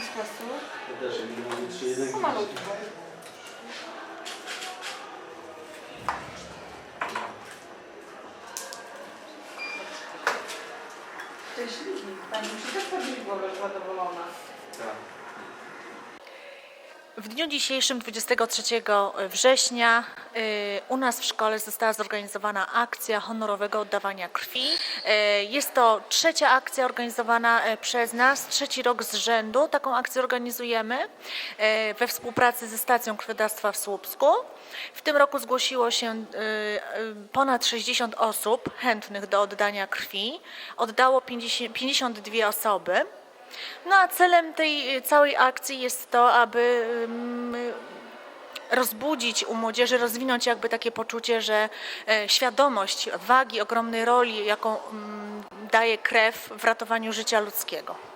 Ten sposób. Ja też nie mam trzy jedynki. Pomalutko. Szczęśliwi. Pani musi też podnieść głowę, zadowolona. W dniu dzisiejszym, 23 września, y, u nas w szkole została zorganizowana akcja honorowego oddawania krwi. Y, Jest to trzecia akcja organizowana y, przez nas, trzeci rok z rzędu. Taką akcję organizujemy we współpracy ze stacją krwiodawstwa w Słupsku. W tym roku zgłosiło się ponad 60 osób chętnych do oddania krwi. Oddało 50, 52 osoby. No a celem tej y, całej akcji jest to, aby rozbudzić u młodzieży, rozwinąć jakby takie poczucie, że e, świadomość wagi, ogromnej roli, jaką daje krew w ratowaniu życia ludzkiego.